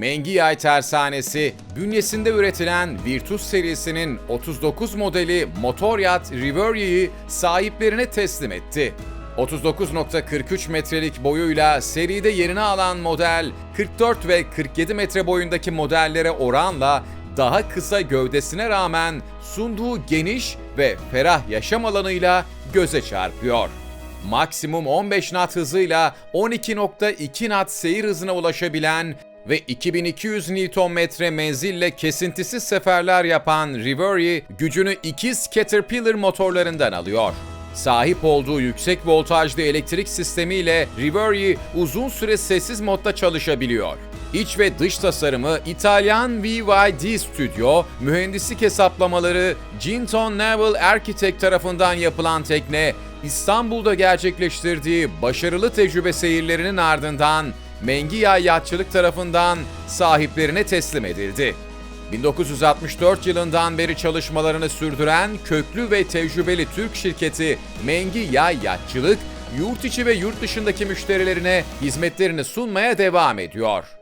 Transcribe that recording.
Mengi Yay Tersanesi, bünyesinde üretilen Virtus serisinin 39 modeli motor yat Riverier'i sahiplerine teslim etti. 39.43 metrelik boyuyla seride yerini alan model, 44 ve 47 metre boyundaki modellere oranla daha kısa gövdesine rağmen sunduğu geniş ve ferah yaşam alanıyla göze çarpıyor. Maksimum 15 knot hızıyla 12.2 knot seyir hızına ulaşabilen ve 2200 Nm menzille kesintisiz seferler yapan Riverie gücünü ikiz Caterpillar motorlarından alıyor. Sahip olduğu yüksek voltajlı elektrik sistemiyle Riverie uzun süre sessiz modda çalışabiliyor. İç ve dış tasarımı İtalyan VYD Studio, mühendislik hesaplamaları Ginton Naval Architect tarafından yapılan tekne, İstanbul'da gerçekleştirdiği başarılı tecrübe seyirlerinin ardından Mengiya Yatçılık tarafından sahiplerine teslim edildi. 1964 yılından beri çalışmalarını sürdüren köklü ve tecrübeli Türk şirketi Mengi Yay Yatçılık, yurt içi ve yurt dışındaki müşterilerine hizmetlerini sunmaya devam ediyor.